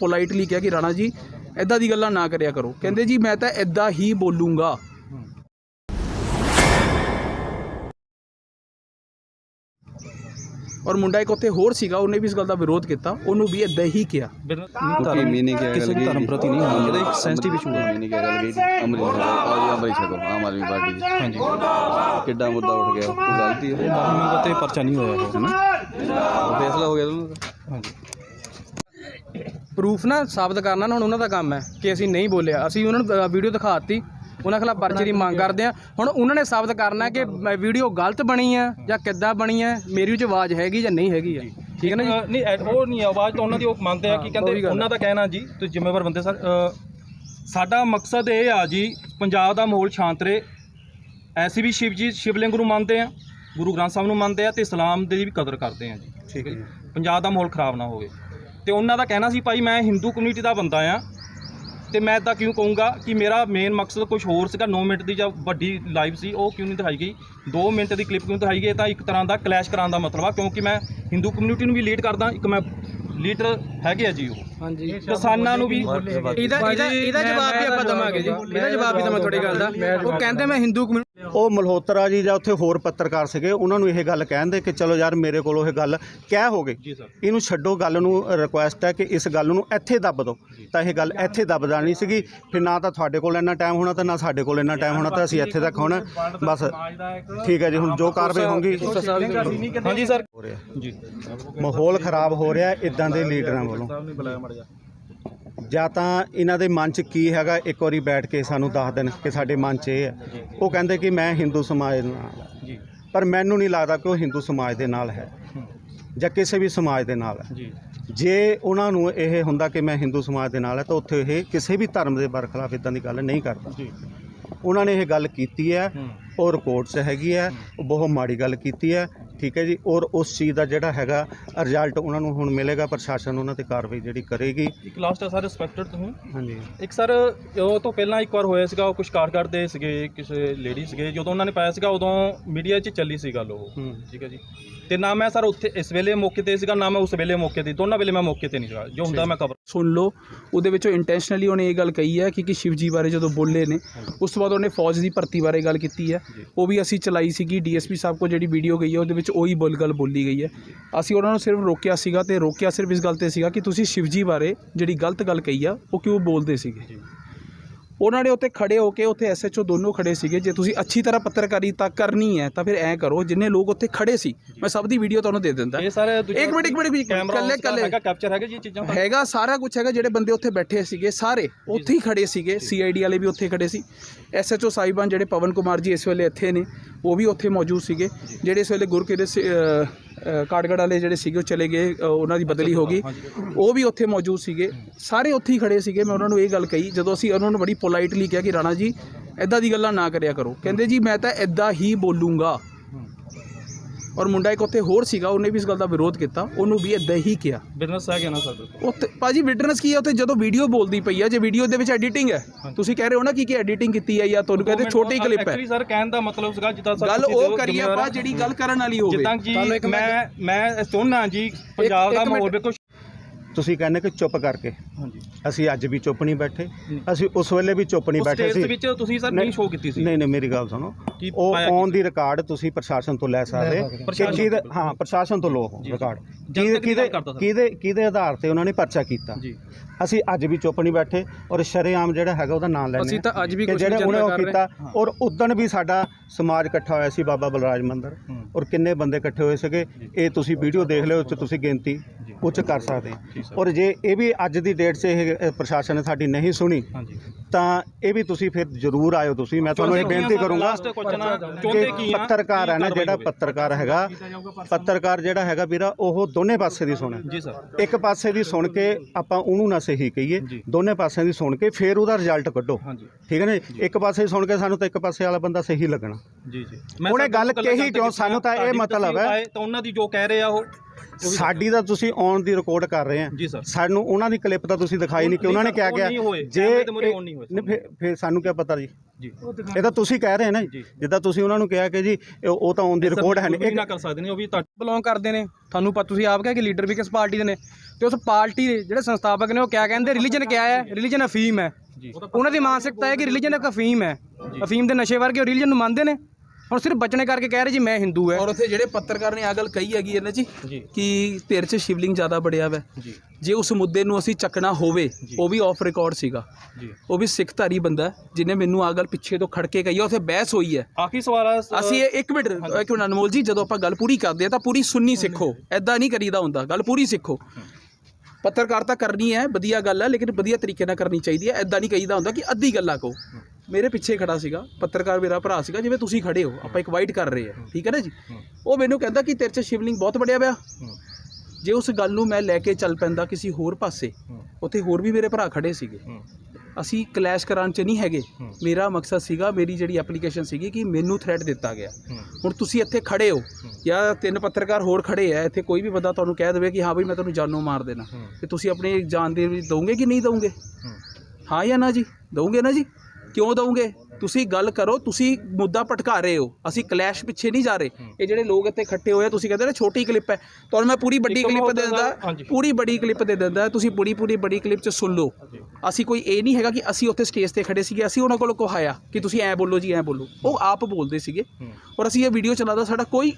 Politely ਕਿਹਾ ਕਿ ਰਾਣਾ ਜੀ ਐਦਾਂ ਦੀ ਗੱਲਾਂ ਨਾ ਕਰਿਆ ਕਰੋ। ਕਹਿੰਦੇ ਜੀ ਮੈਂ ਤਾਂ ਐਦਾਂ ਹੀ ਬੋਲੂੰਗਾ। ਔਰ ਮੁੰਡਾ ਇੱਕ ਉੱਥੇ ਹੋਰ ਸੀਗਾ ਉਹਨੇ ਵੀ ਇਸ ਗੱਲ ਦਾ ਵਿਰੋਧ ਕੀਤਾ। ਉਹਨੂੰ ਵੀ ਐਦਾਂ ਹੀ ਕਿਹਾ। ਕੋਈ ਮੀਨਿੰਗ ਹੈ ਕਿਸੇ ਧਰਮ ਪ੍ਰਤੀ ਨਹੀਂ ਹੋਣਾ ਚਾਹੀਦਾ ਇੱਕ ਸੈਂਸਿਟਿਵ ਇਸ਼ੂ ਹੈ। ਮੀਨਿੰਗ ਹੈ ਗੱਲ ਕੀ ਅਮਰੀ ਛਕੋ ਆਜੀ ਅਮਰੀ ਛਕੋ ਆਮ ਆਦਮੀ ਪਾਰਟੀ ਦੀ। ਹਾਂਜੀ। ਕਿੱਡਾ ਮੁੱਦਾ ਉੱਠ ਗਿਆ। ਗਲਤੀ ਹੈ? ਮਾਮਲੇ ਤੇ ਪਰਚਾ ਨਹੀਂ ਹੋਇਆ ਇਹ ਹੈਨਾ? ਫੈਸਲਾ ਹੋ ਗਿਆ ਹਾਂਜੀ। ਪ੍ਰੂਫ ਨਾ ਸਾਬਤ ਕਰਨਾ ਨਾ ਹੁਣ ਉਹਨਾਂ ਦਾ ਕੰਮ ਹੈ ਕਿ ਅਸੀਂ ਨਹੀਂ ਬੋਲਿਆ। ਅਸੀਂ ਉਹਨਾਂ ਨੂੰ ਵੀਡੀਓ ਦਿਖਾਤੀ ਉਹਨਾਂ ਖਿਲਾਫ ਪਰਚੇ ਦੀ ਮੰਗ ਕਰਦੇ ਆ ਹੁਣ ਉਹਨਾਂ ਨੇ ਸਾਬਤ ਕਰਨਾ ਕਿ ਵੀਡੀਓ ਗਲਤ ਬਣੀ ਹੈ ਜਾਂ ਕਿੱਦਾਂ ਬਣੀ ਹੈ ਮੇਰੀ ਵਿੱਚ ਆਵਾਜ਼ ਹੈਗੀ ਜਾਂ ਨਹੀਂ ਹੈਗੀ ਹੈ। ਠੀਕ ਹੈ ਨਾ ਜੀ? ਨਹੀਂ ਉਹ ਨਹੀਂ ਆਵਾਜ਼ ਤਾਂ ਉਹਨਾਂ ਦੀ ਉਹ ਮੰਨਦੇ ਆ ਕਿ ਕਹਿੰਦੇ ਉਹਨਾਂ ਦਾ ਕਹਿਣਾ ਜੀ ਤੁਸੀਂ ਜ਼ਿੰਮੇਵਾਰ ਬੰਦੇ ਸਰ ਸਾਡਾ ਮਕਸਦ ਇਹ ਆ ਜੀ ਪੰਜਾਬ ਦਾ ਮਾਹੌਲ ਸ਼ਾਂਤ ਰਹੇ। ਐਸੀ ਵੀ ਸ਼ਿਵ ਜੀ ਸ਼ਿਵਲਿੰਗ ਨੂੰ ਮੰਨਦੇ ਆ ਗੁਰੂ ਗ੍ਰੰਥ ਸਾਹਿਬ ਨੂੰ ਮੰਨਦੇ ਆ ਤੇ ਇਸਲਾਮ ਦੀ ਵੀ ਕਦਰ ਕਰਦੇ ਆ ਜੀ। ਠੀਕ ਹੈ ਜੀ। ਪੰਜਾਬ ਦਾ ਮਾਹੌਲ ਖਰਾਬ ਨਾ ਹੋਵੇ। ਤੇ ਉਹਨਾਂ ਦਾ ਕਹਿਣਾ ਸੀ ਭਾਈ ਮੈਂ ਹਿੰਦੂ ਕਮਿਊਨਿਟੀ ਦਾ ਬੰਦਾ ਆ ਤੇ ਮੈਂ ਤਾਂ ਕਿਉਂ ਕਹੂੰਗਾ ਕਿ ਮੇਰਾ ਮੇਨ ਮਕਸਦ ਕੁਝ ਹੋਰ ਸੀਗਾ 9 ਮਿੰਟ ਦੀ ਜਾਂ ਵੱਡੀ ਲਾਈਵ ਸੀ ਉਹ ਕਿਉਂ ਨਹੀਂ ਦਿਖਾਈ ਗਈ? 2 ਮਿੰਟ ਦੀ ਕਲਿੱਪ ਕਿਉਂ ਦਿਖਾਈ ਗਈ? ਇਹ ਤਾਂ ਇੱਕ ਤਰ੍ਹਾਂ ਦਾ ਕਲੈਸ਼ ਕਰਾਉਣ ਦਾ ਮਤਲਬ ਆ ਕਿਉਂਕਿ ਮੈਂ ਹਿੰਦੂ ਕਮਿਊਨਿਟੀ ਨੂੰ ਵੀ ਲੀਡ ਕਰਦਾ ਇੱਕ ਮੈਂ ਲੀਡਰ ਹੈਗੇ ਆ ਜੀ ਉਹ। ਹਾਂਜੀ। ਕਿਸਾਨਾਂ ਨੂੰ ਵੀ ਇਹਦਾ ਇਹਦਾ ਇਹਦਾ ਜਵਾਬ ਵੀ ਆਪਾਂ ਦਵਾਂਗੇ ਜੀ। ਇਹਦਾ ਜਵਾਬ ਵੀ ਦਵਾਂ ਤੁਹਾਡੀ ਗੱਲ ਦਾ। ਉਹ ਕਹਿੰਦੇ ਮੈਂ ਹਿੰਦੂ ਕਮਿਊਨਿਟੀ ਉਹ ਮਲਹੋਤਰਾ ਜੀ ਜਾਂ ਉੱਥੇ ਹੋਰ ਪੱਤਰਕਾਰ ਸੀਗੇ ਉਹਨਾਂ ਨੂੰ ਇਹ ਗੱਲ ਕਹਿੰਦੇ ਕਿ ਚਲੋ ਯਾਰ ਮੇਰੇ ਕੋਲ ਇਹ ਗੱਲ ਕਹਿ ਹੋ ਗਈ। ਜੀ ਸਰ। ਇਹਨੂੰ ਛੱਡੋ ਗੱਲ ਨੂੰ ਰਿਕੁਐਸਟ ਹੈ ਕਿ ਇਸ ਗੱਲ ਨੂੰ ਇੱਥੇ ਦੱਬ ਦਿਓ। ਤਾਂ ਇਹ ਗੱਲ ਇੱਥੇ ਦੱਬ ਜਾਣੀ ਸੀਗੀ ਫਿਰ ਨਾ ਤਾਂ ਤੁਹਾਡੇ ਕੋਲ ਇੰਨਾ ਟਾਈਮ ਹੋਣਾ ਤੇ ਨਾ ਸਾਡੇ ਕੋਲ ਇੰਨਾ ਟਾਈਮ ਹੋਣਾ ਤਾਂ ਅਸੀਂ ਇੱਥੇ ਤੱਕ ਹੋਣਾ। ਬਸ। ਠੀਕ ਹੈ ਜੀ ਹੁਣ ਜੋ ਕਾਰਵਾਈ ਹੋਊਗੀ। ਹਾਂਜੀ ਸਰ। ਹੋ ਰਿਹਾ? ਜੀ। ਮਾਹੌਲ ਖਰਾਬ ਹੋ ਰਿਹਾ ਇਦਾਂ ਦੇ ਲੀਡਰਾਂ ਵੱਲੋਂ। ਜਾਂ ਤਾਂ ਇਹਨਾਂ ਦੇ ਮਨ 'ਚ ਕੀ ਹੈਗਾ ਇੱਕ ਵਾਰੀ ਬੈਠ ਕੇ ਸਾਨੂੰ ਦੱਸ ਦੇਣ ਕਿ ਸਾਡੇ ਮਨ 'ਚ ਇਹ ਹੈ। ਉਹ ਕਹਿੰਦੇ ਕਿ ਮੈਂ ਹਿੰਦੂ ਸਮਾਜ ਨਾਲ। ਜੀ। ਪਰ ਮੈਨੂੰ ਨਹੀਂ ਲੱਗਦਾ ਕਿ ਉਹ ਹਿੰਦੂ ਸਮਾਜ ਦੇ ਨਾਲ ਹੈ ਜਾਂ ਕਿਸੇ ਵੀ ਸਮਾਜ ਦੇ ਨਾਲ ਹੈ। ਜੀ। ਉਹਨਾਂ ਨੂੰ ਇਹ ਹੁੰਦਾ ਕਿ ਮੈਂ ਹਿੰਦੂ ਸਮਾਜ ਦੇ ਨਾਲ ਹੈ ਤਾਂ ਉੱਥੇ ਇਹ ਕਿਸੇ ਵੀ ਧਰਮ ਦੇ ਬਰਖਲਾਫ ਇਦਾਂ ਦੀ ਗੱਲ ਨਹੀਂ ਕਰਦਾ। ਜੀ। ਉਹਨਾਂ ਨੇ ਇਹ ਗੱਲ ਕੀਤੀ ਹੈ ਹੂੰ। ਉਹ ਰਿਪੋਰਟ 'ਚ ਹੈਗੀ ਹੈ। ਉਹ ਬਹੁਤ ਮਾੜੀ ਗੱਲ ਕੀਤੀ ਹੈ ਠੀਕ ਹੈ ਜੀ ਔਰ ਉਸ ਚੀਜ਼ ਦਾ ਜਿਹੜਾ ਹੈਗਾ ਰਿਜ਼ਲਟ ਉਹਨਾਂ ਨੂੰ ਹੁਣ ਮਿਲੇਗਾ ਪ੍ਰਸ਼ਾਸਨ ਉਹਨਾਂ ਤੇ ਕਾਰਵਾਈ ਜਿਹੜੀ ਕਰੇਗੀ। ਇੱਕ ਲਾਸਟ ਹੈ ਸਰ ਰਿਸਪੈਕਟਡ ਤੁਸੀਂ? ਹਾਂਜੀ। ਇੱਕ ਸਰ ਉਹ ਤੋਂ ਪਹਿਲਾਂ ਇੱਕ ਵਾਰ ਹੋਇਆ ਸੀਗਾ ਉਹ ਕੁਝ ਕਾਰ ਕਰਦੇ ਸੀਗੇ ਕਿਸੇ ਲੇਡੀ ਸੀਗੇ ਜਦੋਂ ਉਹਨਾਂ ਨੇ ਪਾਇਆ ਸੀਗਾ ਉਦੋਂ ਮੀਡੀਆ 'ਚ ਚੱਲੀ ਸੀ ਗੱਲ ਉਹ। ਠੀਕ ਹੈ ਜੀ। ਤੇ ਨਾ ਮੈਂ ਸਰ ਉੱਥੇ ਇਸ ਵੇਲੇ ਮੌਕੇ ਤੇ ਸੀਗਾ ਨਾ ਮੈਂ ਉਸ ਵੇਲੇ ਮੌਕੇ ਤੇ ਦੋਨਾਂ ਵੇਲੇ ਮੈਂ ਮੌਕੇ ਤੇ ਨਹੀਂ ਸੀਗਾ ਜੋ ਹੁੰਦਾ ਮੈਂ ਕਵਰ ਸੁਣ ਲਓ ਉਹਦੇ ਵਿੱਚੋਂ ਇੰਟੈਂਸ਼ਨਲੀ ਉਹਨੇ ਇਹ ਗੱਲ ਕਹੀ ਹੈ ਕਿ ਕਿ ਸ਼ਿਵ ਜੀ ਬਾਰੇ ਜਦੋਂ ਬੋਲੇ ਨੇ ਉਸ ਤੋਂ ਬਾਅਦ ਉਹਨੇ ਫੌਜ ਦੀ ਭਰਤੀ ਬਾਰੇ ਗੱਲ ਕੀਤੀ ਹੈ। ਉਹ ਵੀ ਅਸੀਂ ਚਲਾਈ ਸੀਗੀ ਡੀਐਸਪੀ ਸਾਹਿਬ ਕੋ ਜਿਹੜੀ ਵੀਡੀਓ ਗਈ ਹੈ ਉਹਦੇ ਵਿੱਚ ਉਹੀ ਬੋਲ ਗੱਲ ਬੋਲੀ ਗਈ ਹੈ। ਅਸੀਂ ਉਹਨਾਂ ਨੂੰ ਸਿਰਫ ਰੋਕਿਆ ਸੀਗਾ ਤੇ ਰੋਕਿਆ ਸਿਰਫ ਇਸ ਗੱਲ ਤੇ ਸੀਗਾ ਕਿ ਤੁਸੀਂ ਸ਼ਿਵ ਜੀ ਬਾਰੇ ਜਿਹੜੀ ਗਲਤ ਗੱਲ ਕਹੀ ਆ, ਉਹ ਕਿਉਂ ਬੋਲਦੇ ਸੀਗੇ? ਉਹਨਾਂ ਨੇ ਉੱਥੇ ਖੜੇ ਹੋ ਕੇ ਉੱਥੇ ਐਸਐਚਓ ਦੋਨੋਂ ਖੜੇ ਸੀਗੇ। ਜੇ ਤੁਸੀਂ ਅੱਛੀ ਤਰ੍ਹਾਂ ਪੱਤਰਕਾਰੀ ਤਾਂ ਕਰਨੀ ਹੈ ਤਾਂ ਫਿਰ ਐਂ ਕਰੋ ਜਿੰਨੇ ਲੋਕ ਉੱਥੇ ਖੜੇ ਸੀ ਮੈਂ ਸਭ ਦੀ ਵੀਡੀਓ ਤੁਹਾਨੂੰ ਦੇ ਦਿੰਦਾ। ਇਹ ਸਰ ਇੱਕ ਮਿੰਟ ਇੱਕ ਮਿੰਟ ਕੱਲੇ ਕੱਲੇ ਹੈਗਾ ਕੈਪਚਰ ਹੈਗਾ ਜੀ ਚੀਜ਼ਾਂ ਹੈਗਾ ਸਾਰਾ ਕੁਝ ਹੈਗਾ ਜਿਹੜੇ ਬੰਦੇ ਉੱਥੇ ਬੈਠੇ ਸੀਗੇ ਸਾਰੇ ਉੱਥੇ ਹੀ ਖੜੇ ਸੀਗੇ ਸੀਆਈਡੀ ਵਾਲੇ ਵੀ ਉੱਥੇ ਖੜੇ ਸੀ। ਐਸਐਚਓ ਸਾਹਿਬਾਨ ਜਿਹੜੇ ਪਵਨ ਕੁਮਾਰ ਜੀ ਇਸ ਵੇਲੇ ਇੱਥੇ ਨੇ ਉਹ ਵੀ ਉੱਥੇ ਮੌਜੂਦ ਸੀਗੇ ਜਿਹੜੇ ਇਸ ਵੇਲੇ ਗੁਰਕੇ ਕਾਟਗੜ ਵਾਲੇ ਜਿਹੜੇ ਸੀਗੇ ਉਹ ਚਲੇ ਗਏ ਅ, ਉਹਨਾਂ ਦੀ ਬਦਲੀ ਹੋ ਗਈ। ਉਹ ਵੀ ਉੱਥੇ ਮੌਜੂਦ ਸੀਗੇ। ਸਾਰੇ ਉੱਥੇ ਹੀ ਖੜੇ ਸੀਗੇ। ਮੈਂ ਉਹਨਾਂ ਨੂੰ ਇਹ ਗੱਲ ਕਹੀ ਜਦੋਂ ਅਸੀਂ ਉਹਨਾਂ ਨੂੰ ਬੜੀ ਪੋਲਾਈਟਲੀ ਕਿਹਾ ਕਿ ਰਾਣਾ ਜੀ ਐਦਾਂ ਦੀ ਗੱਲਾਂ ਨਾ ਕਰਿਆ ਕਰੋ। ਕਹਿੰਦੇ ਜੀ ਮੈਂ ਤਾਂ ਐਦਾਂ ਹੀ ਬੋਲੂੰਗਾ। ਔਰ ਮੁੰਡਾ ਇੱਕ ਉੱਥੇ ਹੋਰ ਸੀਗਾ ਉਹਨੇ ਵੀ ਇਸ ਗੱਲ ਦਾ ਵਿਰੋਧ ਕੀਤਾ ਉਹਨੂੰ ਵੀ ਐਦਾਂ ਹੀ ਕਿਹਾ। ਬਿਜ਼ਨਸ ਹੈ ਗਿਆ ਨਾ ਸਰ ਉੱਥੇ ਭਾਜੀ ਵਿਟਨੈਸ ਕੀ ਹੈ ਉੱਥੇ ਜਦੋਂ ਵੀਡੀਓ ਬੋਲਦੀ ਪਈ ਆ ਜੇ ਵੀਡੀਓ ਦੇ ਵਿੱਚ ਐਡੀਟਿੰਗ ਹੈ ਤੁਸੀਂ ਕਹਿ ਰਹੇ ਹੋ ਨਾ ਕਿ ਕੀ ਐਡੀਟਿੰਗ ਕੀਤੀ ਹੈ ਜਾਂ ਤੁਹਾਨੂੰ ਕਹਿੰਦੇ ਛੋਟੀ ਕਲਿੱਪ ਹੈ। ਐਕਚੁਅਲੀ ਸਰ ਕਹਿਣ ਦਾ ਮਤਲਬ ਸੀਗਾ ਜਿੱਦਾਂ ਸਰ ਗੱਲ ਉਹ ਕਰੀਏ ਆਪਾਂ ਜਿਹੜੀ ਗੱਲ ਕਰਨ ਵਾਲੀ ਹੋਵੇ। ਜਿੱਦਾਂ ਜੀ ਮੈਂ ਮੈਂ ਚਾਹੁੰਦਾ ਜੀ ਪੰਜਾਬ ਦਾ। ਮਾਹੌਲ ਵੇਖੋ ਤੁਸੀਂ ਕਹਿੰਦੇ ਕਿ ਚੁੱਪ ਕਰਕੇ। ਹਾਂਜੀ। ਅਸੀਂ ਅੱਜ ਵੀ ਚੁੱਪ ਨਹੀਂ ਬੈਠੇ। ਅਸੀਂ ਉਸ ਵੇਲੇ ਵੀ ਚੁੱਪ ਨਹੀਂ ਉਸ ਬੈਠੇ ਸੀ। ਦੇ ਵਿੱਚ ਤੁਸੀਂ ਸਰ ਨਹੀਂ ਸ਼ੋਅ ਕੀਤੀ ਸੀ। ਨਹੀਂ ਨਹੀਂ ਮੇਰੀ ਗੱਲ ਸੁਣੋ। ਉਹ ਔਨ ਦੀ ਰਿਕਾਰਡ ਤੁਸੀਂ ਪ੍ਰਸ਼ਾਸਨ ਤੋਂ ਲੈ ਸਕਦੇ। ਕਿ ਹਾਂ ਪ੍ਰਸ਼ਾਸਨ ਤੋਂ ਲਓ ਰਿਕਾਰਡ ਕਿਹਦੇ। ਕਿਹਦੇ ਕਿਹਦੇ ਆਧਾਰ ਤੇ ਉਹਨਾਂ ਨੇ ਪਰਚਾ ਕੀਤਾ? ਅਸੀਂ ਅੱਜ ਵੀ ਚੁੱਪ ਨਹੀਂ ਬੈਠੇ ਔਰ ਸ਼ਰੇਆਮ ਜਿਹੜਾ ਹੈਗਾ ਉਹਦਾ ਨਾਮ ਲੈਣੇ ਅਸੀਂ ਤਾਂ ਅੱਜ ਵੀ ਕਿ ਕੋਸ਼ਿਸ਼ ਜਿਹੜੇ ਉਹਨੇ ਉਹ ਕੀਤਾ ਔਰ ਉਦਣ ਵੀ ਸਾਡਾ ਸਮਾਜ ਇਕੱਠਾ ਹੋਇਆ ਸੀ ਬਾਬਾ ਬਲਰਾਜ ਮੰਦਿਰ। ਔਰ ਕਿੰਨੇ ਬੰਦੇ ਇਕੱਠੇ ਹੋਏ ਸੀਗੇ। ਇਹ ਤੁਸੀਂ ਵੀਡੀਓ ਦੇਖ ਲਿਓ ਉੱਚ ਤੁਸੀਂ ਗਿਣਤੀ ਉੱਚ ਕਰ ਸਕਦੇ। ਔਰ ਜੇ ਇਹ ਵੀ ਅੱਜ ਦੀ ਡੇਟ 'ਚ ਇਹ ਅ, ਪ੍ਰਸ਼ਾਸਨ ਨੇ ਸਾਡੀ ਨਹੀਂ ਸੁਣੀ ਹਾਂਜੀ। ਤਾਂ ਇਹ ਵੀ ਤੁਸੀਂ ਫਿਰ ਜ਼ਰੂਰ ਆਇਓ ਤੁਸੀਂ। ਮੈਂ ਤੁਹਾਨੂੰ ਇਹ ਬੇਨਤੀ ਕਰੂੰਗਾ ਲਾਸਟ ਕੁਐਸਚਨ ਚਾਹੁੰਦੇ ਕਿ ਕੀ ਆ? ਪੱਤਰਕਾਰ ਹੈ ਨਾ ਜਿਹੜਾ ਪੱਤਰਕਾਰ ਹੈਗਾ ਪੱਤਰਕਾਰ ਜਿਹੜਾ ਹੈਗਾ ਵੀਰਾ ਉਹ ਦੋਨੇ ਪਾਸੇ ਦੀ ਸੁਣੇ। ਜੀ ਸਰ। ਇੱਕ ਪਾਸੇ ਦੀ ਸੁਣ ਕੇ ਆਪਾਂ ਉਹਨੂੰ ਨਾ ਸਹੀ ਕਹੀਏ ਜੀ। ਦੋਨੇ ਪਾਸਿਆਂ ਦੀ ਸੁਣ ਕੇ ਫਿਰ ਉਹਦਾ ਰਿਜ਼ਲਟ ਕੱਢੋ। ਹਾਂਜੀ। ਠੀਕ ਹੈ ਨਾ ਜੀ? ਇੱਕ ਪਾਸੇ ਦੀ ਸੁਣ ਕੇ ਸਾਨੂੰ ਤਾਂ ਇੱਕ ਪਾਸੇ ਵਾਲਾ ਬੰਦਾ ਸਹੀ ਲੱਗਣਾ। ਜੀ ਜੀ। ਉਹਨੇ ਗੱਲ ਕਹੀ ਕਿਉਂ? ਸਾਨੂੰ ਤਾਂ ਇਹ ਮਤਲਬ ਹੈ- ਤਾਂ ਉਹਨਾਂ ਦੀ ਜੋ ਕਹਿ ਰਹੇ ਆ ਉਹ ਸਾਡੀ ਤਾਂ ਤੁਸੀਂ ਔਨ ਦੀ ਰਿਕਾਰਡ ਕਰ ਰਹੇ ਆ। ਸਾਨੂੰ ਉਹਨਾਂ ਦੀ ਕਲਿੱਪ ਤਾਂ ਤੁਸੀਂ ਦਿਖਾਈ ਨਹੀਂ ਕਿ ਉਹਨਾਂ ਨੇ ਕਿਹਾ ਹੋਏ, ਜੇ ਦੇ ਫਿਰ ਫਿਰ ਸਾਨੂੰ ਕੀ ਪਤਾ ਜੀ? ਇਹ ਤਾਂ ਤੁਸੀਂ ਕਹਿ ਰਹੇ ਨਾ। ਜਿੱਦਾਂ ਤੁਸੀਂ ਉਹਨਾਂ ਨੂੰ ਕਿਹਾ ਕਿ ਜੀ ਉਹ ਤਾਂ ਔਨ ਦੀ ਰਿਕਾਰਡ ਹੈ ਨਹੀਂ। ਨਾ ਕਰ ਸਕਦੇ ਨੇ ਉਹ ਵੀ ਤੁਹਾਡੇ ਬਿਲੋਂਗ ਕਰਦੇ ਨੇ। ਤੁਹਾਨੂੰ ਪਤਾ ਤੁਸੀਂ ਆਪ ਕਿਹਾ ਕਿ ਲੀਡਰ ਵੀ ਕਿਸ ਪਾਰਟੀ ਦੇ ਨੇ। ਤੇ ਉਸ ਪਾਰਟੀ ਦੇ ਜਿਹੜੇ ਸੰਸਥਾਪਕ ਨੇ ਉਹ ਕਿਆ ਕਹਿੰਦੇ? ਰਿਲੀਜਨ ਕਿਆ ਹੈ? ਰਿਲੀਜਨ ਅਫੀਮ ਹੈ। ਉਹਨਾਂ ਦੀ ਮਾਨਸਿਕਤਾ ਹੈ ਕਿ ਰਿਲੀਜਨ ਇੱਕ ਅਫੀਮ ਹੈ। ਅਫੀਮ ਦੇ ਨਸ਼ੇ ਵਰਗੇ ਉਹ ਰਿਲੀਜਨ ਨੂੰ ਮੰਨਦੇ ਨੇ। ਹੁਣ ਸਿਰਫ ਬਚਣੇ ਕਰਕੇ ਕਹਿ ਰਹੇ ਜੀ ਮੈਂ ਹਿੰਦੂ ਹੈ। ਔਰ ਉੱਥੇ ਜਿਹੜੇ ਪੱਤਰਕਾਰ ਨੇ ਆ ਗੱਲ ਕਹੀ ਹੈਗੀ ਹੈ ਨਾ ਜੀ ਜੀ। ਕਿ ਤੇਰੇ 'ਚ ਸ਼ਿਵਲਿੰਗ ਜ਼ਿਆਦਾ ਬੜਿਆ ਵਾ। ਜੀ। ਜੇ ਉਸ ਮੁੱਦੇ ਨੂੰ ਅਸੀਂ ਚੱਕਣਾ ਹੋਵੇ ਉਹ ਵੀ ਆਫ ਰਿਕਾਰਡ ਸੀਗਾ। ਜੀ। ਉਹ ਵੀ ਸਿੱਖ ਧਾਰੀ ਬੰਦਾ ਹੈ, ਜਿਹਨੇ ਮੈਨੂੰ ਆ ਗੱਲ ਪਿੱਛੇ ਤੋਂ ਖੜ ਕੇ ਕਹੀ ਹੈ ਉੱਥੇ ਬਹਿਸ ਹੋਈ ਹੈ। ਆਖਰੀ ਸਵਾਲ ਆ ਸ- ਅਸੀਂ ਇਹ ਇੱਕ ਮਿੰਟ ਇੱਕ ਮਿੰਟ ਅਨਮੋਲ ਜੀ ਜਦੋਂ ਆਪਾਂ ਗੱਲ ਪੂਰੀ ਕਰਦੇ ਆ ਤਾਂ ਪੂਰੀ ਸੁਣਨੀ ਸਿੱਖੋ ਐਦਾਂ ਨਹੀਂ ਕਰੀਦਾ ਹੁੰਦਾ ਗੱਲ ਪੂਰੀ ਸਿੱਖੋ। ਪੱਤਰਕਾਰਤਾ ਕਰਨੀ ਹੈ ਵਧੀਆ ਗੱਲ ਹੈ ਲੇਕਿਨ ਵਧੀਆ ਤਰੀਕੇ ਨਾਲ ਕਰਨੀ ਚਾਹੀਦੀ ਹੈ ਐਦਾਂ ਨਹੀਂ ਕਹੀਦਾ ਹੁੰਦਾ ਕਿ ਅੱਧੀ ਗੱਲਾਂ ਕਹੋ। ਮੇਰੇ ਪਿੱਛੇ ਖੜਾ ਸੀਗਾ ਪੱਤਰਕਾਰ ਮੇਰਾ ਭਰਾ ਸੀਗਾ ਜਿਵੇਂ ਤੁਸੀਂ ਖੜੇ ਹੋ ਆਪਾਂ ਇੱਕ ਵਾਈਟ ਕਰ ਰਹੇ ਹਾਂ ਠੀਕ ਹੈ ਨਾ ਜੀ? ਉਹ ਮੈਨੂੰ ਕਹਿੰਦਾ ਕਿ ਤੇਰੇ 'ਚ ਸ਼ਿਵਲਿੰਗ ਬਹੁਤ ਬੜਿਆ ਪਿਆ। ਜੇ ਉਸ ਗੱਲ ਨੂੰ ਮੈਂ ਲੈ ਕੇ ਚੱਲ ਪੈਂਦਾ ਕਿਸੇ ਹੋਰ ਪਾਸੇ ਉੱਥੇ ਹੋਰ ਵੀ ਮੇਰੇ ਭਰਾ ਖੜੇ ਸੀਗੇ। ਅਸੀਂ ਕਲੈਸ਼ ਕਰਾਉਣ 'ਚ ਨਹੀਂ ਹੈਗੇ। ਮੇਰਾ ਮਕਸਦ ਸੀਗਾ ਮੇਰੀ ਜਿਹੜੀ ਐਪਲੀਕੇਸ਼ਨ ਸੀਗੀ ਕਿ ਮੈਨੂੰ ਥ੍ਰੈਟ ਦਿੱਤਾ ਗਿਆ। ਹੁਣ ਤੁਸੀਂ ਇੱਥੇ ਖੜੇ ਹੋ ਜਾਂ ਤਿੰਨ ਪੱਤਰਕਾਰ ਹੋਰ ਖੜੇ ਆ ਇੱਥੇ ਕੋਈ ਵੀ ਬੰਦਾ ਤੁਹਾਨੂੰ ਕਹਿ ਦੇਵੇ ਕਿ ਹਾਂ ਬਈ ਮੈਂ ਤੁਹਾਨੂੰ ਜਾਨੋਂ ਮਾਰ ਦੇਣਾ। ਤੇ ਤੁਸੀਂ ਆਪਣੀ ਜਾਨ ਦੇ ਵੀ ਦਵੋਗੇ ਕਿ ਨਹੀਂ ਦਵੋਗੇ ਹੂੰ। ਜਾਂ ਨਾ ਜੀ? ਦਵੋਗੇ ਨਾ ਜੀ? ਕਿਉਂ ਦਵੋਗੇ ਤੁਸੀਂ ਗੱਲ ਕਰੋ ਤੁਸੀਂ ਮੁੱਦਾ ਭਟਕਾ ਰਹੇ ਹੋ। ਅਸੀਂ ਕਲੈਸ਼ ਪਿੱਛੇ ਨਹੀਂ ਜਾ ਰਹੇ। ਇਹ ਜਿਹੜੇ ਲੋਕ ਇੱਥੇ ਇਕੱਠੇ ਹੋਏ ਆ ਤੁਸੀਂ ਕਹਿੰਦੇ ਨਾ ਛੋਟੀ ਕਲਿੱਪ ਹੈ। ਤੁਹਾਨੂੰ ਮੈਂ ਪੂਰੀ ਵੱਡੀ ਕਲਿੱਪ ਦੇ ਦਿੰਦਾ। ਪੂਰੀ ਵੱਡੀ ਕਲਿੱਪ ਦੇ ਦਿੰਦਾ ਤੁਸੀਂ ਪੂਰੀ ਪੂਰੀ ਵੱਡੀ ਕਲਿੱਪ 'ਚ ਸੁਣ ਲਓ। ਅਸੀਂ ਕੋਈ ਇਹ ਨਹੀਂ ਹੈਗਾ ਕਿ ਅਸੀਂ ਉੱਥੇ ਸਟੇਜ ਤੇ ਖੜੇ ਸੀਗੇ ਅਸੀਂ ਉਹਨਾਂ ਕੋਲੋਂ ਕਹਾਇਆ ਕਿ ਤੁਸੀਂ ਐ ਬੋਲੋ ਜੀ ਐ ਬੋਲੋ। ਉਹ ਆਪ ਬੋਲਦੇ ਸੀਗੇ। ਔਰ ਅਸੀਂ ਇਹ ਵੀਡੀਓ ਚਲਾਦਾ ਸਾਡਾ ਕੋਈ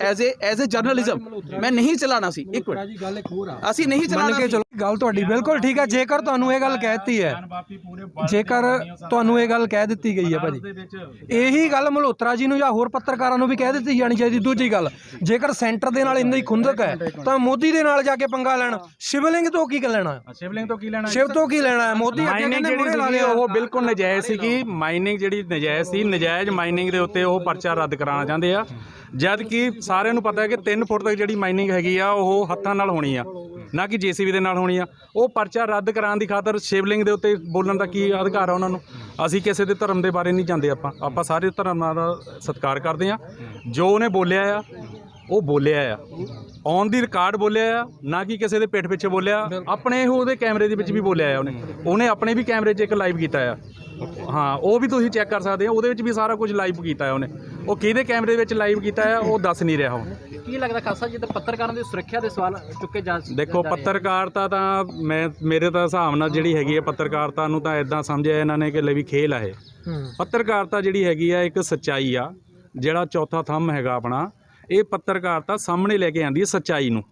as a as a journalism ਮੈਂ ਨਹੀਂ ਚਲਾਣਾ ਸੀ। ਇੱਕ ਮਿੰਟ। ਅਸੀਂ ਨਹੀਂ ਚਲਾਣਾ ਗੱਲ ਤੁਹਾਡੀ ਬਿਲਕੁਲ ਠੀਕ ਹੈ ਜੇਕਰ ਤੁਹਾਨੂੰ ਇਹ ਗੱਲ ਕਹਿਤੀ ਹੈ ਜੇਕਰ ਤੁਹਾਨੂੰ ਇਹ ਗੱਲ ਕਹਿ ਦਿੱਤੀ ਗਈ ਹੈ ਭਾਜੀ। ਇਹੀ ਗੱਲ ਮਲਹੋਤਰਾ ਜੀ ਨੂੰ ਜਾਂ ਹੋਰ ਪੱਤਰਕਾਰਾਂ ਨੂੰ ਵੀ ਕਹਿ ਦਿੱਤੀ ਜਾਣੀ ਚਾਹੀਦੀ ਦੂਜੀ ਗੱਲ ਜੇਕਰ ਸੈਂਟਰ ਦੇ ਨਾਲ ਇੰਨੀ ਖੁੰਦਕ ਹੈ ਤਾਂ ਮੋਦੀ ਦੇ ਨਾਲ ਜਾ ਕੇ ਪੰਗਾ ਲੈਣ ਸ਼ਿਵਲਿੰਗ ਤੋਂ ਕੀ ਲੈਣਾ? ਸ਼ਿਵਲਿੰਗ ਤੋਂ ਕੀ ਲੈਣਾ? ਸ਼ਿਵ ਤੋਂ ਕੀ ਲੈਣਾ ਹੈ? ਮੋਦੀ ਅੱਗੇ ਕਹਿੰਦੇ ਲਾ ਲਿਆ। ਉਹ ਬਿਲਕੁਲ ਨਜਾਇਜ਼ ਸੀਗੀ। ਮਾਈਨਿੰਗ ਜਿਹੜੀ ਨਜਾਇਜ਼ ਸੀ ਨਜਾਇਜ਼ ਮਾਈਨਿੰਗ ਦੇ ਉੱਤੇ ਉਹ ਪਰਚਾ ਰੱਦ ਕਰਾਉਣਾ ਚਾਹੁੰਦੇ ਆ। ਜਦ ਕਿ ਸਾਰਿਆਂ ਨੂੰ ਪਤਾ ਹੈ ਕਿ 3 ਫੁੱਟ ਤੱਕ ਜਿਹੜੀ ਮਾਈਨਿੰਗ ਹੈਗੀ ਆ ਉਹ ਹੱਥਾਂ ਨਾਲ ਹੋਣੀ ਆ। ਨਾ ਕਿ ਜੀਸੀਬੀ ਦੇ ਨਾਲ ਹੋਣੀ ਆ। ਉਹ ਪਰਚਾ ਰੱਦ ਕਰਾਉਣ ਦੀ ਖਾਤਰ ਸ਼ਿਵਲਿੰਗ ਦੇ ਉੱਤੇ ਬੋਲਣ ਦਾ ਕੀ ਅਧਿਕਾਰ ਆ ਉਹਨਾਂ ਨੂੰ? ਅਸੀਂ ਕਿਸੇ ਦੇ ਧਰਮ ਦੇ ਬਾਰੇ ਨਹੀਂ ਜਾਂਦੇ ਆਪਾਂ। ਆਪਾਂ ਸਾਰੇ ਧਰਮਾਂ ਦਾ ਸਤਿਕਾਰ ਕਰਦੇ ਆ ਜੋ ਉਹਨੇ ਬੋਲਿਆ ਆ, ਉਹ ਬੋਲਿਆ ਆ। ਔਨ ਦੀ ਰਿਕਾਰਡ ਬੋਲਿਆ ਆ ਨਾ ਕਿ ਕਿਸੇ ਦੇ ਪਿੱਠ ਪਿੱਛੇ ਬੋਲਿਆ ਆਪਣੇ ਉਹਦੇ ਕੈਮਰੇ ਦੇ ਵਿੱਚ ਵੀ ਬੋਲਿਆ ਆ ਉਹਨੇ। ਉਹਨੇ ਆਪਣੇ ਵੀ ਕੈਮਰੇ 'ਚ ਇੱਕ ਲਾਈਵ ਕੀਤਾ ਆ। ਹਾਂ ਉਹ ਵੀ ਤੁਸੀਂ ਚੈੱਕ ਕਰ ਸਕਦੇ ਆ ਉਹਦੇ ਵਿੱਚ ਵੀ ਸਾਰਾ ਕੁਝ ਲਾਈਵ ਕੀਤਾ ਆ ਉਹਨੇ। ਉਹ ਕਿਹਦੇ ਕੈਮਰੇ ਵਿੱਚ ਲਾਈਵ ਕੀਤਾ ਆ ਉਹ ਦੱਸ ਨਹੀਂ ਰਿਹਾ ਹੁਣ। ਕੀ ਲੱਗਦਾ ਖਾਸਾ ਜੀ ਤੇ ਪੱਤਰਕਾਰਾਂ ਦੀ ਸੁਰੱਖਿਆ ਦੇ ਸਵਾਲ ਚੁੱਕੇ ਜਾ ਦੇਖੋ ਪੱਤਰਕਾਰਤਾ ਤਾਂ ਮੈਂ ਮੇਰੇ ਤਾਂ ਹਿਸਾਬ ਨਾਲ ਜਿਹੜੀ ਹੈਗੀ ਹੈ ਪੱਤਰਕਾਰਤਾ ਨੂੰ ਤਾਂ ਇਦਾਂ ਸਮਝਿਆ ਇਹਨਾਂ ਨੇ ਕਿ ਲੈ ਵੀ ਖੇਲ ਆ ਇਹ। ਪੱਤਰਕਾਰਤਾ ਜਿਹੜੀ ਹੈਗੀ ਆ ਇੱਕ ਸੱਚਾਈ ਆ ਜਿਹੜਾ ਚੌਥਾ ਥੰਮ ਹੈਗਾ ਆਪਣਾ ਇਹ ਪੱਤਰਕਾਰਤਾ ਸਾਹਮਣੇ ਲੈ ਕੇ ਆਂਦੀ ਹੈ ਸੱਚਾਈ ਨੂੰ।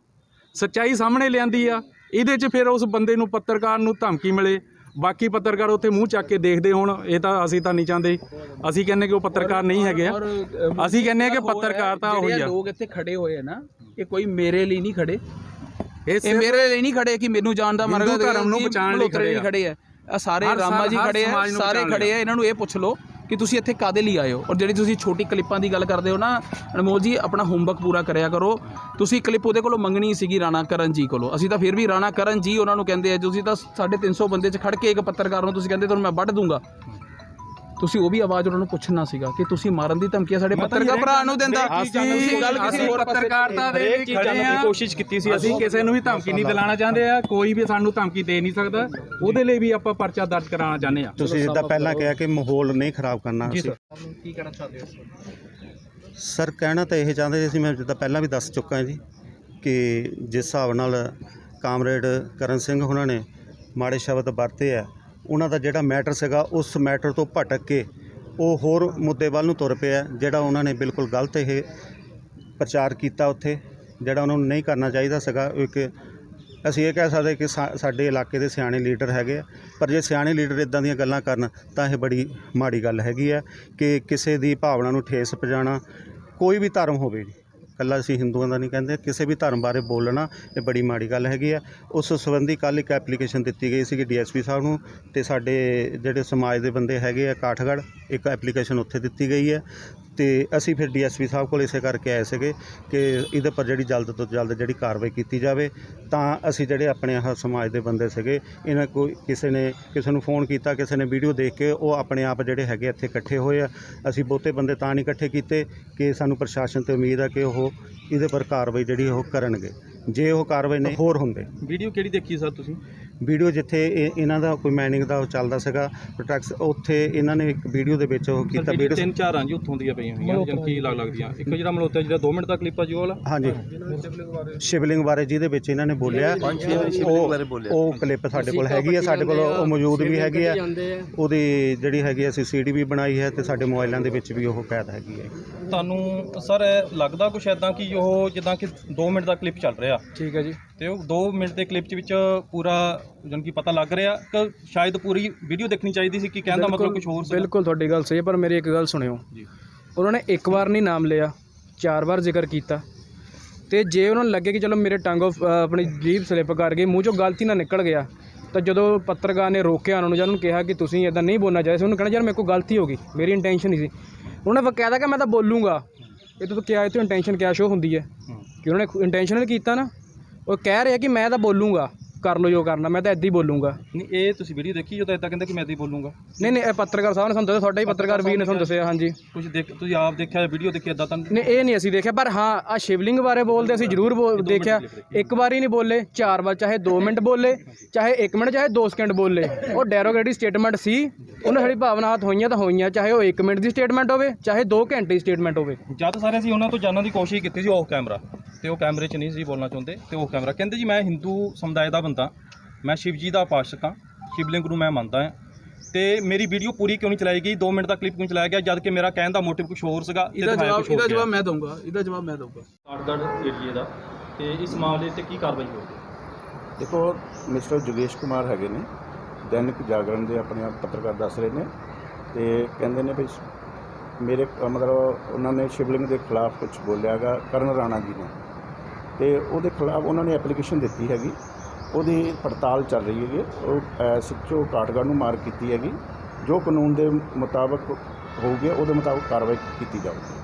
ਸੱਚਾਈ ਸਾਹਮਣੇ ਲਿਆਂਦੀ ਆ ਇਹਦੇ 'ਚ ਫਿਰ ਉਸ ਬੰਦੇ ਨੂੰ ਪੱਤਰਕਾਰ ਨੂੰ ਧਮਕੀ ਮਿਲੇ। ਬਾਕੀ ਪੱਤਰਕਾਰ ਉੱਥੇ ਮੂੰਹ ਚੱਕ ਕੇ ਦੇਖਦੇ ਹੋਣ ਇਹ ਤਾਂ ਅਸੀਂ ਤਾਂ ਨਹੀਂ ਚਾਹੁੰਦੇ। ਅਸੀਂ ਕਹਿੰਦੇ ਕਿ ਉਹ ਪੱਤਰਕਾਰ ਨਹੀਂ ਹੈਗੇ ਆ। ਅਸੀਂ ਕਹਿੰਦੇ ਆ ਕਿ ਪੱਤਰਕਾਰਤਾ ਹੋਈ ਆ। ਲੋਕ ਇੱਥੇ ਖੜੇ ਹੋਏ ਆ ਨਾ ਇਹ ਕੋਈ ਮੇਰੇ ਲਈ ਨਹੀਂ ਖੜੇ। ਇਹ ਮੇਰੇ ਲਈ ਨਹੀਂ ਖੜੇ ਕਿ ਮੈਨੂੰ ਜਾਣ ਦਾ ਹਿੰਦੂ ਧਰਮ ਨੂੰ ਬਚਾਉਣ ਲਈ ਖੜੇ ਆ। ਸਾਰੇ ਰਾਮਾ ਜੀ ਖੜੇ ਆ ਸਾਰੇ ਖੜੇ ਆ। ਇਹਨਾਂ ਨੂੰ ਇਹ ਪੁੱਛ ਲਓ। ਕਿ ਤੁਸੀਂ ਇੱਥੇ ਕਾਦੇ ਲਈ ਆਏ ਹੋ? ਔਰ ਜਿਹੜੀ ਤੁਸੀਂ ਛੋਟੀ ਕਲਿੱਪਾਂ ਦੀ ਗੱਲ ਕਰਦੇ ਹੋ ਨਾ, ਅਨਮੋਲ ਜੀ, ਆਪਣਾ ਹੋਮਵਰਕ ਪੂਰਾ ਕਰਿਆ ਕਰੋ। ਤੁਸੀਂ ਕਲਿੱਪ ਉਹਦੇ ਕੋਲੋਂ ਮੰਗਣੀ ਸੀਗੀ ਰਾਣਾ ਕਰਨ ਜੀ ਕੋਲੋਂ। ਅਸੀਂ ਤਾਂ ਫਿਰ ਵੀ ਰਾਣਾ ਕਰਨ ਜੀ ਉਹਨਾਂ ਨੂੰ ਕਹਿੰਦੇ ਆ, ਤੁਸੀਂ ਤਾਂ 350 ਬੰਦੇ 'ਚ ਖੜ ਕੇ ਇੱਕ ਪੱਤਰਕਾਰ ਨੂੰ ਤੁਸੀਂ ਕਹਿੰਦੇ ਤੁਹਾਨੂੰ ਮੈਂ ਵੱਢ ਦੂੰਗਾ। ਤੁਸੀਂ ਉਹ ਵੀ ਆਵਾਜ਼ ਉਹਨਾਂ ਨੂੰ ਪੁੱਛਣਾ ਸੀਗਾ ਕਿ ਤੁਸੀਂ ਮਾਰਨ ਦੀ ਧਮਕੀਆਂ ਸਾਡੇ ਪੱਤਰਕਾਰ ਭਰਾ ਨੂੰ ਦਿੰਦਾ। ਤੁਸੀਂ ਗੱਲ ਕਿਸੇ ਹੋਰ ਪੱਤਰਕਾਰਤਾ ਦੇ ਚੀਜ਼ ਖੜੇ ਆ ਕੋਸ਼ਿਸ਼ ਕੀਤੀ ਸੀ ਅਸੀਂ ਕਿਸੇ ਨੂੰ ਵੀ ਧਮਕੀ ਨਹੀਂ ਦਿਲਾਣਾ ਚਾਹੁੰਦੇ ਆ ਕੋਈ ਵੀ ਸਾਨੂੰ ਧਮਕੀ ਦੇ ਨਹੀਂ ਸਕਦਾ। ਉਹਦੇ ਲਈ ਵੀ ਆਪਾਂ ਪਰਚਾ ਦਰਜ ਕਰਾਉਣਾ ਚਾਹੁੰਦੇ ਆ। ਤੁਸੀਂ ਜਿੱਦਾਂ ਪਹਿਲਾਂ ਕਿਹਾ ਕਿ ਮਾਹੌਲ ਨਹੀਂ ਖਰਾਬ ਕਰਨਾ ਅਸੀਂ। ਕੀ ਕਹਿਣਾ ਚਾਹਦੇ ਹੋ ਸਰ ਕਹਿਣਾ ਤਾਂ ਇਹ ਚਾਹੁੰਦੇ ਸੀ ਮੈਂ ਜਿੱਦਾਂ ਪਹਿਲਾਂ ਵੀ ਦੱਸ ਚੁੱਕਾ ਜੀ ਕਿ ਜਿਸ ਹਿਸਾਬ ਨਾਲ ਕਾਮਰੇਡ ਕਰਨ ਸਿੰਘ ਉਹਨਾਂ ਨੇ ਮਾੜੇ ਸ਼ਬਦ ਵਰਤੇ ਆ ਉਹਨਾਂ ਦਾ ਜਿਹੜਾ ਮੈਟਰ ਸੀਗਾ, ਉਸ ਮੈਟਰ ਤੋਂ ਭਟਕ ਕੇ ਉਹ ਹੋਰ ਮੁੱਦੇ ਵੱਲ ਨੂੰ ਤੁਰ ਪਿਆ, ਜਿਹੜਾ ਉਹਨਾਂ ਨੇ ਬਿਲਕੁਲ ਗਲਤ ਇਹ ਪ੍ਰਚਾਰ ਕੀਤਾ ਉੱਥੇ, ਜਿਹੜਾ ਉਹਨਾਂ ਨੂੰ ਨਹੀਂ ਕਰਨਾ ਚਾਹੀਦਾ ਸੀਗਾ। ਇੱਕ ਅਸੀਂ ਇਹ ਕਹਿ ਸਕਦੇ ਕਿ ਸਾਡੇ ਇਲਾਕੇ ਦੇ ਸਿਆਣੇ ਲੀਡਰ ਹੈਗੇ ਆ, ਪਰ ਜੇ ਸਿਆਣੇ ਲੀਡਰ ਇਦਾਂ ਦੀਆਂ ਗੱਲਾਂ ਕਰਨ, ਤਾਂ ਇਹ ਬੜੀ ਮਾੜੀ ਗੱਲ ਹੈਗੀ ਆ ਕਿ ਕਿਸੇ ਦੀ ਭਾਵਨਾ ਨੂੰ ਠੇਸ ਪਹੁੰਚਾਉਣਾ ਕੋਈ ਵੀ ਧਰਮ ਹੋਵੇ ਕੱਲਾ ਅਸੀਂ ਹਿੰਦੂਆਂ ਦਾ ਨਹੀਂ ਕਹਿੰਦੇ, ਕਿਸੇ ਵੀ ਧਰਮ ਬਾਰੇ ਬੋਲਣਾ ਇਹ ਬੜੀ ਮਾੜੀ ਗੱਲ ਹੈਗੀ ਆ। ਉਸ ਸੰਬੰਧੀ ਕੱਲ ਇੱਕ ਐਪਲੀਕੇਸ਼ਨ ਦਿੱਤੀ ਗਈ ਸੀ ਡੀਐਸਪੀ ਸਾਹਿਬ ਨੂੰ ਤੇ ਸਾਡੇ ਜਿਹੜੇ ਸਮਾਜ ਦੇ ਬੰਦੇ ਹੈਗੇ ਆ ਕਾਠਗੜ੍ਹ, ਇੱਕ ਐਪਲੀਕੇਸ਼ਨ ਉੱਥੇ ਦਿੱਤੀ ਗਈ ਹੈ ਤੇ ਅਸੀਂ ਫਿਰ ਡੀਐਸਪੀ ਸਾਹਿਬ ਕੋਲ ਇਸੇ ਕਰਕੇ ਆਏ ਸੀਗੇ ਕਿ ਇਹਦੇ ਪਰ ਜਿਹੜੀ ਜਲਦ ਤੋਂ ਜਲਦ ਜਿਹੜੀ ਕਾਰਵਾਈ ਕੀਤੀ ਜਾਵੇ, ਤਾਂ ਅਸੀਂ ਜਿਹੜੇ ਆਪਣੇ ਆਹ ਸਮਾਜ ਦੇ ਬੰਦੇ ਸੀਗੇ, ਇਹਨਾਂ ਕੋਈ ਕਿਸੇ ਨੇ ਕਿਸੇ ਨੂੰ ਫੋਨ ਕੀਤਾ, ਕਿਸੇ ਨੇ ਵੀਡੀਓ ਦੇਖ ਕੇ ਉਹ ਆਪਣੇ ਆਪ ਜਿਹੜੇ ਹੈਗੇ ਇੱਥੇ ਇਕੱਠੇ ਹੋਏ ਆ। ਅਸੀਂ ਬਹੁਤੇ ਬੰਦੇ ਤਾਂ ਨਹੀਂ ਇਕੱਠੇ ਕੀਤੇ ਕਿ ਸਾਨੂੰ ਪ੍ਰਸ਼ਾਸਨ ਤੇ ਉਮੀਦ ਆ ਕਿ ਉਹ ਇਹਦੇ ਪਰ ਕਾਰਵਾਈ ਜਿਹੜੀ ਉਹ ਕਰਨਗੇ। ਜੇ ਉਹ ਕਾਰਵਾਈ ਨਹੀਂ, ਹੋਰ ਹੁੰਦੇ। ਵੀਡੀਓ ਕਿਹੜੀ ਦੇਖੀ ਸਰ ਤੁਸੀਂ? ਵੀਡੀਓ ਜਿੱਥੇ ਇਹ- ਇਹਨਾਂ ਦਾ ਕੋਈ ਮਾਈਨਿੰਗ ਦਾ ਉਹ ਚੱਲਦਾ ਸੀਗਾ ਪ੍ਰੋਟੈਕਸ ਉੱਥੇ ਇਹਨਾਂ ਨੇ ਇੱਕ ਵੀਡੀਓ ਦੇ ਵਿੱਚ ਉਹ ਕੀਤਾ ਸਰ, ਵੀਡੀਓ ਤਿੰਨ ਚਾਰ ਆਂ ਜੀ ਉੱਥੋਂ ਦੀਆਂ ਪਈਆਂ ਹੋਈਆਂ ਜਨ ਕੀ ਲੱਗ ਲੱਗਦੀਆਂ? ਇੱਕ ਜਿਹੜਾ ਮਲੋਤਾ ਜਿਹੜਾ 2 ਮਿੰਟ ਦਾ ਕਲਿੱਪ ਆ ਜੀ ਉਹ ਵਾਲਾ? ਹਾਂਜੀ। ਸ਼ਿਵਲਿੰਗ ਬਾਰੇ ਜਿਹਦੇ ਵਿੱਚ ਇਹਨਾਂ ਨੇ ਬੋਲਿਆ ਉਹ ਉਹ ਕਲਿੱਪ ਸਾਡੇ ਕੋਲ ਹੈਗੀ ਆ ਸਾਡੇ ਕੋਲ ਉਹ ਮੌਜੂਦ ਵੀ ਹੈਗੀ ਆ। ਉਹਦੀ ਜਿਹੜੀ ਹੈਗੀ ਆ ਅਸੀਂ ਸੀਡੀ ਵੀ ਬਣਾਈ ਹੈ ਤੇ ਸਾਡੇ ਮੋਬਾਈਲਾਂ ਦੇ ਵਿੱਚ ਵੀ ਉਹ ਕੈਦ ਹੈਗੀ ਹੈ। ਤੁਹਾਨੂੰ ਸਰ ਲੱਗਦਾ ਕੁਛ ਐਦਾਂ ਕਿ ਉਹ ਜਿੱਦਾਂ ਕਿ 2 ਮਿੰਟ ਦਾ ਕਲਿੱਪ ਚੱਲ ਰਿਹਾ? ਠੀਕ ਹੈ ਜੀ। ਤੇ ਉਹ 2 ਮਿੰਟ ਦੇ ਕਲਿੱਪ ਵਿੱਚ ਪੂਰਾ ਜਨ ਕੀ ਪਤਾ ਲੱਗ ਰਿਹਾ ਕਿ ਸ਼ਾਇਦ ਪੂਰੀ ਵੀਡੀਓ ਦੇਖਣੀ ਚਾਹੀਦੀ ਸੀ ਕਿ ਕਹਿਣ ਦਾ ਮਤਲਬ ਕੁਝ ਹੋਰ ਸੀ ਬਿਲਕੁਲ ਤੁਹਾਡੀ ਗੱਲ ਸਹੀ ਹੈ ਪਰ ਮੇਰੀ ਇੱਕ ਗੱਲ ਸੁਣਿਓ। ਜੀ। ਉਹਨਾਂ ਨੇ ਇੱਕ ਵਾਰ ਨਹੀਂ ਨਾਮ ਲਿਆ ਚਾਰ ਵਾਰ ਜ਼ਿਕਰ ਕੀਤਾ। ਤੇ ਜੇ ਉਹਨਾਂ ਨੂੰ ਲੱਗੇ ਕਿ ਚਲੋ ਮੇਰੇ ਟੰਗ ਆਪਣੀ ਜੀਭ ਸਲਿੱਪ ਕਰ ਗਈ ਮੂੰਹ ਚੋਂ ਗਲਤੀ ਨਾਲ ਨਿਕਲ ਗਿਆ ਤਾਂ ਜਦੋਂ ਪੱਤਰਕਾਰ ਨੇ ਰੋਕਿਆ ਉਹਨਾਂ ਨੂੰ ਜਾਂ ਉਹਨਾਂ ਨੂੰ ਕਿਹਾ ਕਿ ਤੁਸੀਂ ਇਦਾਂ ਨਹੀਂ ਬੋਲਣਾ ਚਾਹੀਦਾ ਸੀ ਉਹਨੂੰ ਕਹਿਣਾ ਯਾਰ ਮੇਰੇ ਕੋਲ ਗਲਤੀ ਹੋ ਗਈ ਮੇਰੀ ਇੰਟੈਂਸ਼ਨ ਨਹੀਂ ਸੀ। ਉਹਨਾਂ ਨੇ ਬਕਾਇਦਾ ਕਿ ਮੈਂ ਤਾਂ ਬੋਲੂੰਗਾ। ਇਹ ਤੋਂ ਕਿਹਾ ਇਹ ਤੋਂ ਇੰਟੈਂਸ਼ਨ ਕਿਆ ਸ਼ੋ ਹੁੰਦੀ ਹੈ? ਕਿ ਉਹਨਾਂ ਨੇ ਇੰਟੈਂਸ਼ਨਲ ਕੀਤਾ ਨਾ। ਉਹ ਕਹਿ ਰਿਹਾ ਕਿ ਮੈਂ ਤਾਂ ਬੋਲੂੰਗਾ। ਕਰ ਲਓ ਜੋ ਕਰਨਾ ਮੈਂ ਤਾਂ ਇੱਦਾਂ ਹੀ ਬੋਲੂੰਗਾ। ਨਹੀਂ ਇਹ ਤੁਸੀਂ ਵੀਡੀਓ ਦੇਖੀ ਜਦੋਂ ਇਦਾਂ ਕਹਿੰਦੇ ਕਿ ਮੈਂ ਇਦਾਂ ਹੀ ਬੋਲੂੰਗਾ? ਨਹੀਂ ਨਹੀਂ ਇਹ ਪੱਤਰਕਾਰ ਸਾਹਿਬ ਨੇ ਸਾਨੂੰ ਦੱਸਿਆ ਤੁਹਾਡਾ ਹੀ ਪੱਤਰਕਾਰ ਵੀਰ ਨੇ ਤੁਹਾਨੂੰ ਦੱਸਿਆ ਹਾਂਜੀ। ਕੁਝ ਦੇਖ ਤੁਸੀਂ ਆਪ ਦੇਖਿਆ ਵੀਡੀਓ ਦੇਖੀ ਇਦਾਂ ਤਾਂ ਨਹੀਂ? ਇਹ ਨਹੀਂ ਅਸੀਂ ਦੇਖਿਆ ਪਰ ਹਾਂ ਆ ਸ਼ਿਵਲਿੰਗ ਬਾਰੇ ਬੋਲਦੇ ਅਸੀਂ ਜ਼ਰੂਰ ਦੇਖਿਆ। ਇੱਕ ਵਾਰੀ ਨਹੀਂ ਬੋਲੇ ਚਾਰ ਵਾਰ ਚਾਹੇ 2 ਮਿੰਟ ਬੋਲੇ ਚਾਹੇ 1 ਮਿੰਟ ਚਾਹੇ 2 ਸਕਿੰਟ ਬੋਲੇ। ਉਹ ਡੈਰੋਗੇਟਰੀ ਸਟੇਟਮੈਂਟ ਸੀ ਉਹਨਾਂ ਸਾਡੀ ਭਾਵਨਾਤ ਹੋਈਆਂ ਤਾਂ ਹੋਈਆਂ ਚਾਹੇ ਉਹ 1 ਮਿੰਟ ਦੀ ਸਟੇਟਮੈਂਟ ਹੋਵੇ ਚਾਹੇ 2 ਘੰਟੇ ਦੀ ਸਟੇਟਮੈਂਟ ਹੋਵੇ। ਜਦ ਸਾਰੇ ਅਸੀਂ ਉਹਨਾਂ ਤੋਂ ਜਾਣਨ ਦੀ ਕੋਸ਼ਿਸ਼ ਕੀਤੀ ਸੀ ਆਫ ਕੈਮਰਾ ਤੇ ਉਹ ਕੈਮਰੇ 'ਚ ਨਹੀਂ ਸੀ ਬੋਲਣਾ ਚਾਹੁੰਦੇ ਤੇ ਉਹ ਕੈਮਰਾ ਕਹਿੰਦੇ ਜੀ ਮੈਂ ਹਿੰਦੂ ਸਮੁਦਾਇ ਦਾ ਬੰਦਾ ਮੈਂ ਸ਼ਿਵ ਜੀ ਦਾ ਉਪਾਸਕ ਹਾਂ। ਸ਼ਿਵਲਿੰਗ ਨੂੰ ਮੈਂ ਮੰਨਦਾ ਹਾਂ। ਤੇ ਮੇਰੀ ਵੀਡੀਓ ਪੂਰੀ ਕਿਉਂ ਨਹੀਂ ਚਲਾਈ ਗਈ? 2 ਮਿੰਟ ਦਾ ਕਲਿੱਪ ਕਿਉਂ ਚਲਾਇਆ ਗਿਆ? ਜਦ ਕਿ ਮੇਰਾ ਕਹਿਣ ਦਾ ਮੋਟਿਵ ਕੁਝ ਹੋਰ ਸੀਗਾ ਇਹਦਾ ਜਵਾਬ ਇਹਦਾ ਮੈਂ ਦਊਂਗਾ ਇਹਦਾ ਜਵਾਬ ਮੈਂ ਦਊਂਗਾ। ਕਾਠਗੜ੍ਹ ਏਰੀਏ ਦਾ। ਤੇ ਇਸ ਮਾਮਲੇ ਤੇ ਕੀ ਕਾਰਵਾਈ ਹੋਵੇਗੀ ਦੇਖੋ ਮਿਸਟਰ ਜੋਗੇਸ਼ ਕੁਮਾਰ ਹੈਗੇ ਨੇ। ਦੈਨਿਕ ਜਾਗਰਣ ਦੇ ਆਪਣੇ ਆਪ ਪੱਤਰਕਾਰ ਦੱਸ ਰਹੇ ਨੇ। ਤੇ ਕਹਿੰਦੇ ਨੇ ਵੀ ਮੇਰੇ ਮਤਲਬ ਉਹਨਾਂ ਨੇ ਸ਼ਿਵਲਿੰਗ ਦੇ ਖਿਲਾਫ ਕੁਝ ਬੋਲਿਆਗਾ ਕਰਨ ਰਾਣਾ ਜੀ ਨੇ। ਤੇ ਉਹਦੇ ਖਿਲਾਫ ਉਹਨਾਂ ਨੇ ਐਪਲੀਕੇਸ਼ਨ ਦਿੱਤੀ ਹੈਗੀ। ਉਹਦੀ ਪੜਤਾਲ ਚੱਲ ਰਹੀ ਹੈਗੀ। ਉਹ ਸਿੱਚੋ ਕਾਟਗੜ ਨੂੰ ਮਾਰ ਕੀਤੀ ਹੈਗੀ। ਜੋ ਕਾਨੂੰਨ ਦੇ ਮੁਤਾਬਕ ਹੋਊਗੀ, ਉਹਦੇ ਮੁਤਾਬਕ ਕਾਰਵਾਈ ਕੀਤੀ ਜਾਊਗੀ।